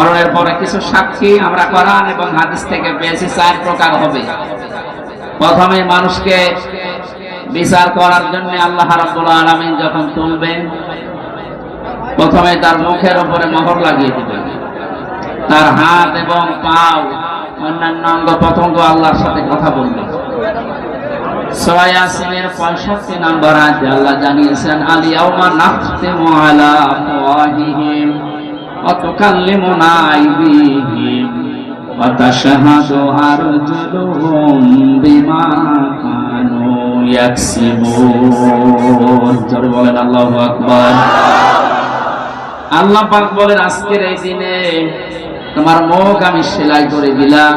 মরণের পরে কিছু সাক্ষী আমরা কোরআন এবং হাদিস থেকে পেয়েছি, চার প্রকার হবে। প্রথমে মানুষকে বিচার করার জন্য আল্লাহ রাব্বুল আলামিন যখন তুলবেন, প্রথমে তার মুখের উপরে মোহর লাগিয়ে দিবেন। তার হাত এবং পাও, অন্যান্য অঙ্গ প্রত্যঙ্গ আল্লাহর সাথে কথা বলবে আল্লাহ জানিয়েছেন আলিয়াউমা নাখতিমু আলা আল্লাহু বলেন, আজকের এই দিনে তোমার মুখ আমি সেলাই করে দিলাম,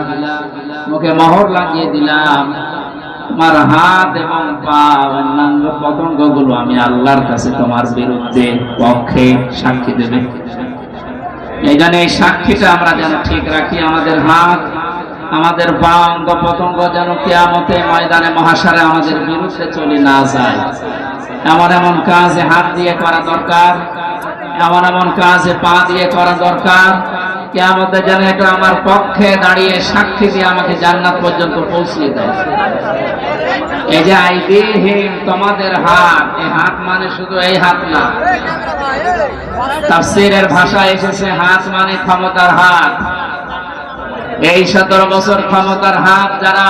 মুখে মোহর লাগিয়ে দিলাম, তোমার হাত এবং পা, অন্যান্য পতঙ্গগুলো আমি আল্লাহর কাছে তোমার বিরুদ্ধে পক্ষে সাক্ষী দেবে। এই জন্য এই সাক্ষীটা আমরা যেন ঠিক রাখি, আমাদের হাত, আমাদের পা অঙ্গ পতঙ্গ যেন কেয়ামতে ময়দানে মহাসারে আমাদের বিরুদ্ধে চলে না যায়। এমন এমন কাজে হাত দিয়ে করা দরকার, এমন এমন কাজে পা দিয়ে করা দরকার। কেয়ামতে যেন এটা আমার পক্ষে দাঁড়িয়ে সাক্ষী দিয়ে আমাকে জান্নাত পর্যন্ত পৌঁছিয়ে দেয়। এই যে আইদিহীন তোমাদের হাত এই হাত মানে শুধু এই হাত না। তাফসীরের ভাষা এসেছে, হাত মানে ক্ষমতার হাত। এই সতেরো বছর ক্ষমতার হাত যারা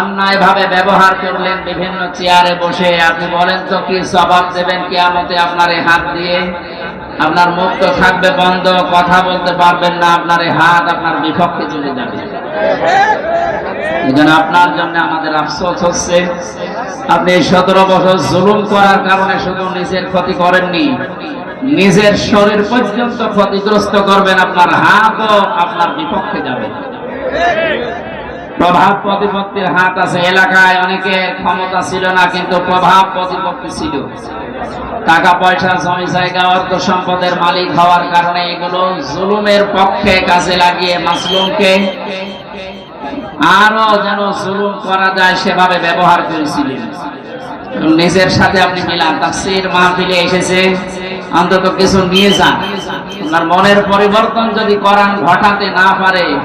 অন্যায় ভাবে ব্যবহার করলেন বিভিন্ন চেয়ারে বসে, আপনি বলেন তো কি জবাব দেবেন কিয়ামতে আপনার এই হাত দিয়ে? আপনার মুখ তো থাকবে বন্ধ, কথা বলতে পারবেন না, আপনার এই হাত আপনার বিপক্ষে চলে যাবে। এই জন্য আপনার জন্য আমাদের আফসোস হচ্ছে। আপনি এই সতেরো বছর জুলুম করার কারণে শুধু নিজের ক্ষতি করেননি, নিজের শরীর পর্যন্ত ক্ষতিগ্রস্ত করবেন, আপনার হাতও আপনার বিপক্ষে যাবে। প্রভাব প্রতিপত্তির হাত আছে, এলাকায় অনেকে ক্ষমতা ছিল না, কিন্তু প্রভাব প্রতিপত্তি ছিল। টাকা, পয়সা, জমি, জায়গা, অর্থ সম্পদের মালিক হওয়ার কারণে এগুলো জুলুমের পক্ষে কাজে লাগিয়ে মাসলুমকে আরও যেন জুলুম করা যায় সেভাবে ব্যবহার করেছিলেন। নিজের সাথে আপনি মিলান। তাফসীর মাহফিলে এসেছে, অন্তত কিছু নিয়ে যান। আপনার মনের পরিবর্তন যদি করান, ঘটাতে না পারে,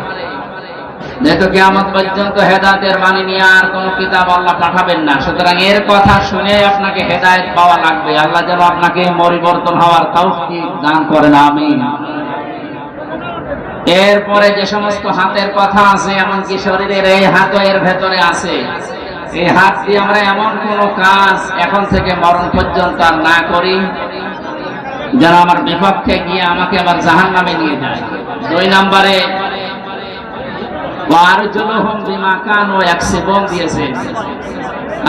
যেহেতু কেমন পর্যন্ত হেদায়তের বাণী নিয়ে আর কোন কিতাব আল্লাহ পাঠাবেন না। সুতরাং এর কথা শুনে আপনাকে হেদায়ত পাওয়া লাগবে। আল্লাহ যেন আপনাকে পরিবর্তন হওয়ার তৌফিক দান করেন। আমিন। এরপরে যে সমস্ত হাতের কথা আছে, এমনকি শরীরের এই হাত এর ভেতরে আছে। এই হাত দিয়ে আমরা এমন কোন কাজ এখন থেকে মরণ পর্যন্ত আর না করি। যারা আমার বিপক্ষে গিয়ে আমাকে আবার জাহান নামে নিয়ে যায়। দুই নম্বরে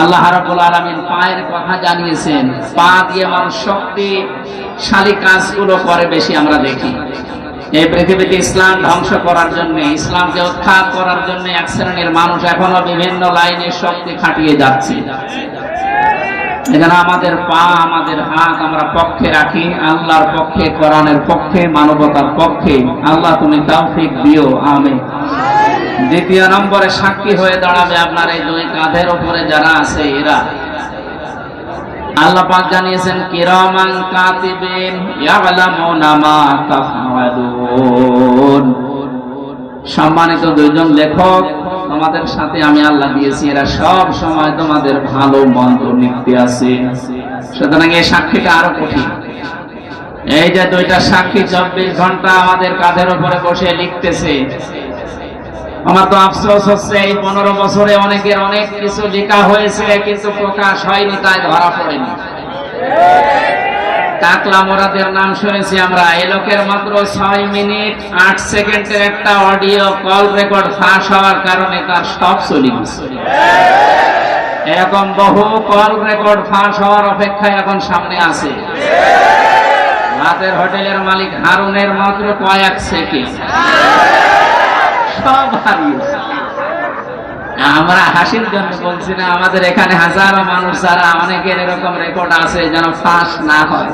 আল্লাহ কথা জানিয়েছেন। পা দিয়ে মানুষ শক্তিশালী কাজগুলো করে বেশি আমরা দেখি। এই পৃথিবীতে ইসলাম ধ্বংস করার জন্য ইসলামকে উৎখাত করার জন্য এক শ্রেণির মানুষ এখনও বিভিন্ন লাইনে শক্তি খাটিয়ে যাচ্ছে। এখানে আমাদের পা, আমাদের হাত আমরা পক্ষে রাখি, আল্লাহর পক্ষে, কোরআনের পক্ষে, মানবতার পক্ষে। আল্লাহ, তুমি তৌফিক দিও আমি দ্বিতীয় নম্বরে সাক্ষী হয়ে দাঁড়াবে আপনার এই দুই কাঁধের উপরে যারা আছে এরা। আল্লাহ পাক জানিয়েছেন কিরামান কাতিবিন ইয়ালামুনা মা তাফআলুন। সম্মানিত দুইজন লেখক, তোমাদের সাথে আমি আল্লাহ দিয়েছি, এরা সব সময় তোমাদের ভালো, মন্দ লিখতে আছে। সুতরাং এই সাক্ষীটা আরও কঠিন। এই যে দুইটা সাক্ষী চব্বিশ ঘণ্টা আমাদের কাঁধের উপরে বসে লিখতেছে আমার তো আফসোস হচ্ছে, এই পনেরো বছরে অনেকের অনেক কিছু লেখা হয়েছে, কিন্তু প্রকাশ হয়নি, তাই ধরা পড়েনি। টাকলা মোরাদের নাম শুনেছি আমরা। এই লোকের মাত্র ছয় মিনিট আট সেকেন্ডের একটা অডিও কল রেকর্ড ফাঁস হওয়ার কারণে তার স্টপ চলে এরকম বহু কল রেকর্ড ফাঁস হওয়ার অপেক্ষায় এখন সামনে আছে। রাতের হোটেলের মালিক হারুনের মাত্র কয়েক সেকেন্ড। সব হারিয়েছে আমরা হাসির জন্য বলছি না, আমাদের এখানে হাজারো মানুষ যারা অনেকের এরকম রেকর্ড আছে যেন ফাঁস না হয়।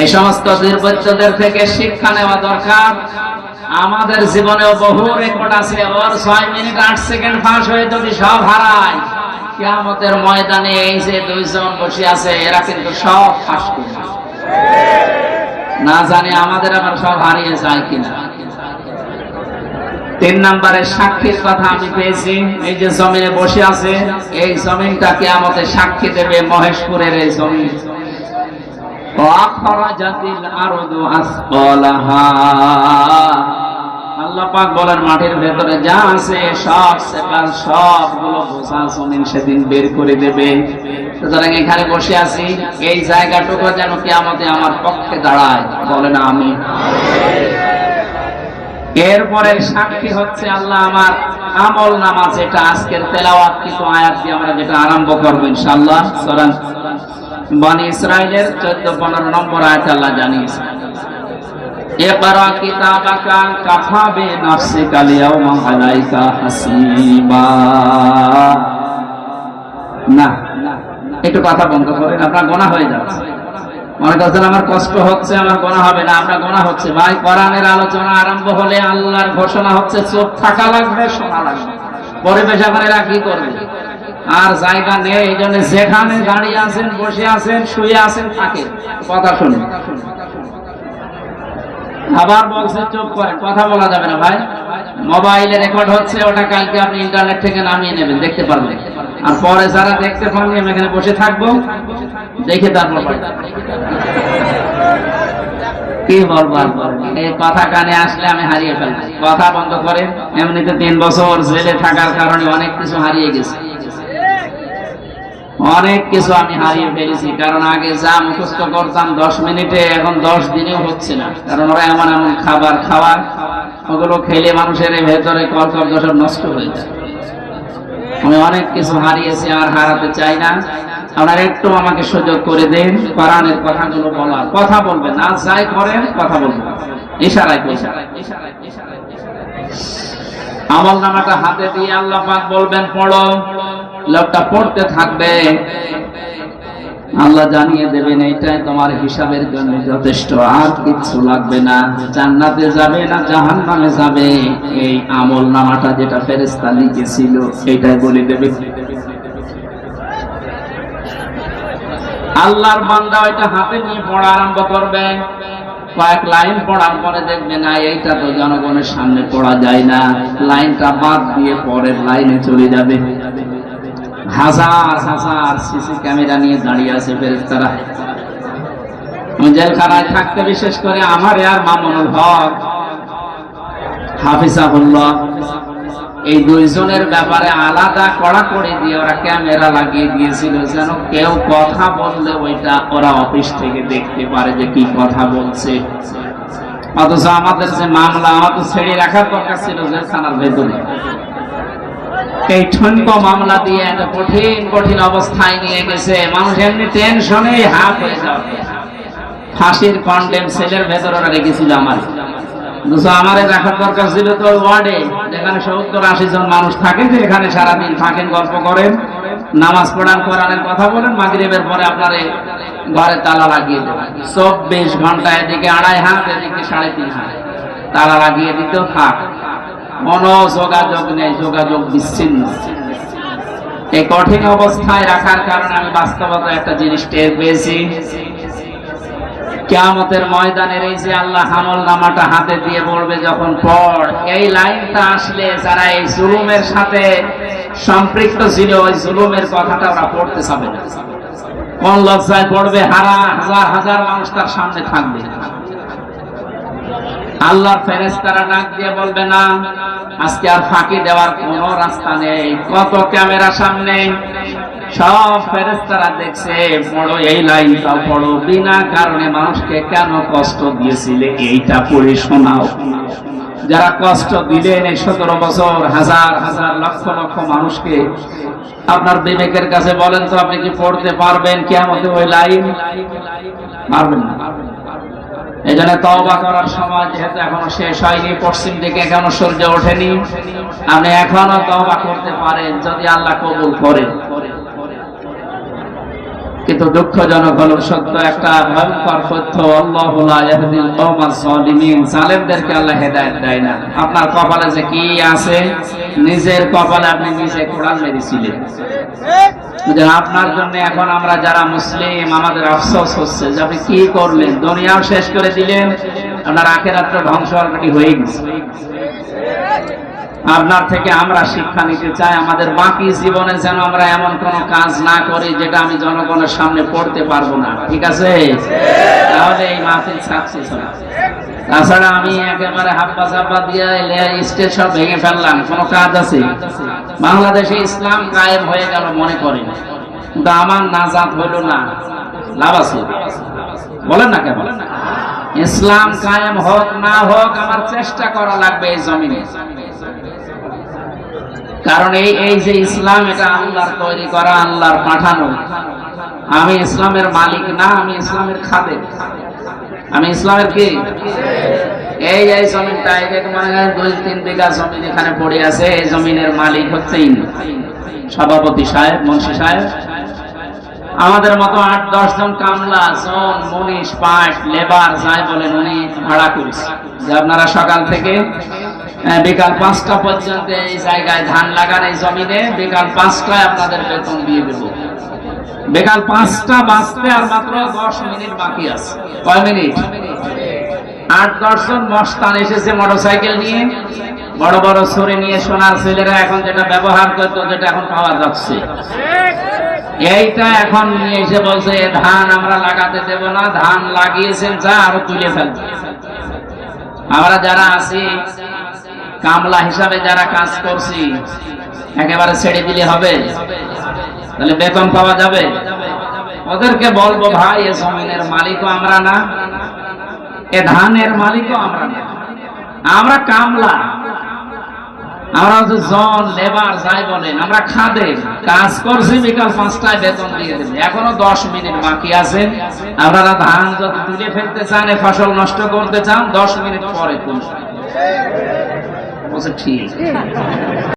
এই সমস্ত দুর্বৃত্তদের থেকে শিক্ষা নেওয়া দরকার। আমাদের জীবনেও বহু রেকর্ড আছে, ওর ছয় মিনিট আট সেকেন্ড ফাঁস হয়ে যদি সব হারায়, কেয়ামতের ময়দানে এই যে দুইজন বসে আছে, এরা কিন্তু সব ফাঁস করবে না জানি আমাদের আবার সব হারিয়ে যায় কিনা। তিন নম্বরে সাক্ষীর কথা আমি পেয়েছি। এই যে জমিনে বসে আছে, এই জমিনটাকে আমাদের সাক্ষী দেবে মহেশপুরের এই জমিন। ভেতরে যা আছে, সব সেদিন বের করে দেবে। সুতরাং এখানে বসে আছি। এই জায়গাটুকু যেন কি আমাদের আমার পক্ষে দাঁড়ায়। বলেন আমি এরপরে সাক্ষী হচ্ছে আল্লাহ আমার আমল নামা যেটা আজকের তেলাওয়াত কিছু আয়াত দিয়ে আমরা যেটা আরম্ভ করবো ইনশাআল্লাহ সুরান বানি ইসরাইলের চোদ্দ পনেরো নম্বর আয়াত আল্লাহ জানিয়েছে اقرا كتابك كفى بنفسك اليوم عليك حسيبا না একটু কথা বন্ধ করেন আপনার গোনা হয়ে যাচ্ছে মনে করছেন আমার কষ্ট হচ্ছে, আমার গোনা হবে না আমরা গোনা হচ্ছে। ভাই, কোরআনের আলোচনা আরম্ভ হলে আল্লাহর ঘোষণা হচ্ছে, চোখ থাকা লাগবে, শোনা লাগবে। পরিবেশ আপনারা কি করবে? আর জায়গা নেই, এই জন্য যেখানে দাঁড়িয়ে আছেন, বসে আছেন, শুয়ে আছেন, থাকে। কথা শুনে আবার বলছে, চুপ করে, কথা বলা যাবে না ভাই। মোবাইলে রেকর্ড হচ্ছে, ওটা কালকে আপনি ইন্টারনেট থেকে নামিয়ে নেবেন, দেখতে পারবেন। আর পরে যারা দেখতে পাননি, আমি এখানে বসে থাকব। দেখে তারপর কি বলব এই কথা কানে আসলে আমি হারিয়ে ফেলব কথা বন্ধ করে, এমনিতে তিন বছর জেলে থাকার কারণে অনেক কিছু হারিয়ে গেছে। অনেক কিছু আমি হারিয়ে ফেলেছি, কারণ আগে যা মুখস্থ করতাম দশ মিনিটে, এখন দশ দিনেও হচ্ছে না। কারণ ওরা এমন এমন খাবার খাওয়ার ওগুলো খেলে মানুষের ভেতরে কর্কর সব নষ্ট হয়ে যায়। আমি অনেক কিছু হারিয়েছি আর হারাতে চাই না। আপনারা একটু আমাকে সুযোগ করে দেন, কোরআনের কথাগুলো বলার। কথা বলবেন না যাই করেন, কথা বলবেন। ইশারায় করে। আমল নামাটা হাতে দিয়ে আল্লাহ পাক বলবেন, পড়ো। লোকটা পড়তে থাকবে। আল্লাহ জানিয়ে দেবেন, এইটাই তোমার হিসাবের জন্য যথেষ্ট। আর কিচ্ছু লাগবে না। জান্নাতে যাবে না জাহান নামে যাবে। এই আমল নামাটা যেটা ফেরেস্তা লিখেছিল এটাই বলে দেবে। আল্লাহর বান্দা ওইটা হাতে নিয়ে পড়া আরম্ভ করবে। কয়েক লাইন পড়ার পরে দেখবে, না, এইটা তো জনগণের সামনে পড়া যায় না। লাইনটা বাদ দিয়ে পরের লাইনে চলে যাবে। হাজার হাজার সিসি ক্যামেরা নিয়ে দাঁড়িয়ে আছে ফেরেস্তারা জেলখানায় থাকতে বিশেষ করে আমার আর মামুনুল হক, হাফিজাহুল্লাহ। এই দুইজনের ব্যাপারে আলাদা কড়াকড়ি দিয়ে ওরা ক্যামেরা লাগিয়ে দিয়েছিল যেন কেউ কথা বললে ওইটা ওরা অফিস থেকে দেখতে পারে যে কি কথা বলছে। অথচ আমাদের যে মামলা আমার তো ছেড়ে রাখার দরকার ছিল জেলখানার ভেতরে। এই ঠনক মামলা দিয়ে এত কঠিন কঠিন অবস্থায় নিয়ে গেছে। মানুষ এমনি টেনশনে হাফ হয়ে যাবে। ফাঁসির কন্ডেম সেলের ভেতরে রেখেছিল আমার। আমারে রাখার দরকার ছিল তো ওয়ার্ডে। যেখানে সত্তর আশি জন মানুষ থাকে যে এখানে সারাদিন থাকেন, গল্প করেন, নামাজ পড়ান, কোরআনের কথা বলেন, মাগরিবের পরে আপনারে ঘরে তালা লাগিয়ে দেবেন চব্বিশ ঘণ্টা এদিকে আড়াই হাত, এদিকে সাড়ে তিন হাত। তালা লাগিয়ে দিতেও থাক। কোনো যোগাযোগ নেই, যোগাযোগ বিচ্ছিন্ন। এই কঠিন অবস্থায় রাখার কারণে আমি বাস্তবতা একটা জিনিস টের পেয়েছি। কেয়ামতের ময়দানের এই যে আল্লাহ হামল নামাটা হাতে দিয়ে পড়বে যখন পড়, এই লাইনটা আসলে যারা এই জুলুমের সাথে সম্পৃক্ত ছিল, ওই জুলুমের কথাটা ওরা পড়তে চাবে না। কোন লজ্জায় পড়বে? হারা, হাজার হাজার মানুষ তার সামনে থাকবে। আল্লাহর ফেরেস্তারা ডাক দিয়ে বলবে, না, আজকে আর ফাঁকি দেওয়ার কোন রাস্তা নেই। কত ক্যামেরা সামনে সব ফেরেস্তারা দেখছে পড়ো এই লাইনটা পড়ো। বিনা কারণে মানুষকে কেন কষ্ট দিয়েছিলে? এইটা পড়ে শোনাও। যারা কষ্ট দিলেন এই সতেরো বছর, হাজার হাজার, লক্ষ লক্ষ মানুষকে, আপনার বিবেকের কাছে বলেন তো, আপনি কি পড়তে পারবেন কেমন ওই লাইন? পারবেন না। এই জন্য তওবা করার সময় যেহেতু এখনও শেষ হয়নি, পশ্চিম দিকে এখনও সূর্য ওঠেনি, আপনি এখনও তওবা করতে পারেন যদি আল্লাহ কবুল করেন। কি কিন্তু দুঃখজনক হলো সত্য, একটা ভয়ঙ্কর সালিমিন জালেমদেরকে আল্লাহ হেদায়েত দেয় না। আপনার কপালে যে কি আছে, নিজের কপালে আপনি নিজে কোরআন মেরেছিলেন। আপনার জন্য এখন আমরা যারা মুসলিম, আমাদের আফসোস হচ্ছে যে আপনি কি করলেন? দুনিয়াও শেষ করে দিলেন, আপনার আখের আখেরাত্র ধ্বংস হয়ে গেছে। আপনার থেকে আমরা শিক্ষা নিতে চাই। আমাদের বাকি জীবনে যেন আমরা এমন কোন কাজ না করি যেটা আমি জনগণের সামনে পড়তে পারব না। ঠিক আছে? তাহলে এই মাহফিল সাকসেস তাছাড়া আমি একেবারে দিয়ে স্টেজ সব ভেঙে ফেললাম। কোনো কাজ আছে? বাংলাদেশে ইসলাম কায়েম হয়ে গেল মনে করেন। কিন্তু আমার নাজাত হইল না। লাভ আছে? বলেন না কেন? ইসলাম কায়েম হোক না হোক আমার চেষ্টা করা লাগবে এই জমিনে। কারণ এই এই যে ইসলাম, এটা আল্লাহর তৈরি করা, আল্লাহর পাঠানো। আমি ইসলামের মালিক না, আমি ইসলামের খাদে আমি ইসলামের কি? এই এই জমিনটা, এই যে করেন দুই, তিন বিঘা জমি যেখানে পড়ে আছে, এই জমিনের মালিক হচ্ছে সভাপতি সাহেব, মুন্সি সাহেব। আমাদের মতো আট, দশ জন কামলা, জন মনীষ পাট, লেবার, যাই বলেন, উনি ভাড়া করেছে। যে আপনারা সকাল থেকে বিকাল পাঁচটা পর্যন্ত এই জায়গায় ধান লাগান এই জমিনে, বিকাল পাঁচটায় আপনাদের বেতন দিয়ে দেব। বিকাল পাঁচটা বাজতে আর মাত্র দশ মিনিট বাকি আছে। কয় মিনিট? আট দশজন মস্তান এসেছে মোটরসাইকেল নিয়ে। বড় বড় ছড়ি নিয়ে সোনার ছেলেরা এখন যেটা ব্যবহার করতো, যেটা এখন পাওয়া যাচ্ছে। এইটা এখন নিয়ে এসে বলছে ধান আমরা লাগাতে দেব না, ধান লাগিয়েছেন যা, আরও তুলে ফেলবে। আমরা যারা আছি কামলা হিসাবে যারা কাজ করছি, একেবারে ছেড়ে দিলে হবে? তাহলে বেতন পাওয়া যাবে? ওদেরকে বলব, ভাই, এ জমিনের মালিকও আমরা না, এ ধানের মালিকও আমরা না। আমরা কামলা। আমরা হচ্ছে জন, লেবার, যাই বলেন, আমরা খাদে। কাজ করছি বিকাল পাঁচটায় বেতন দিয়ে দেবে এখনও দশ মিনিট বাকি আছে। আপনারা ধান যদি তুলে ফেলতে চান, এ ফসল নষ্ট করতে চান, দশ মিনিট পরে তুলবেন বলছে ঠিক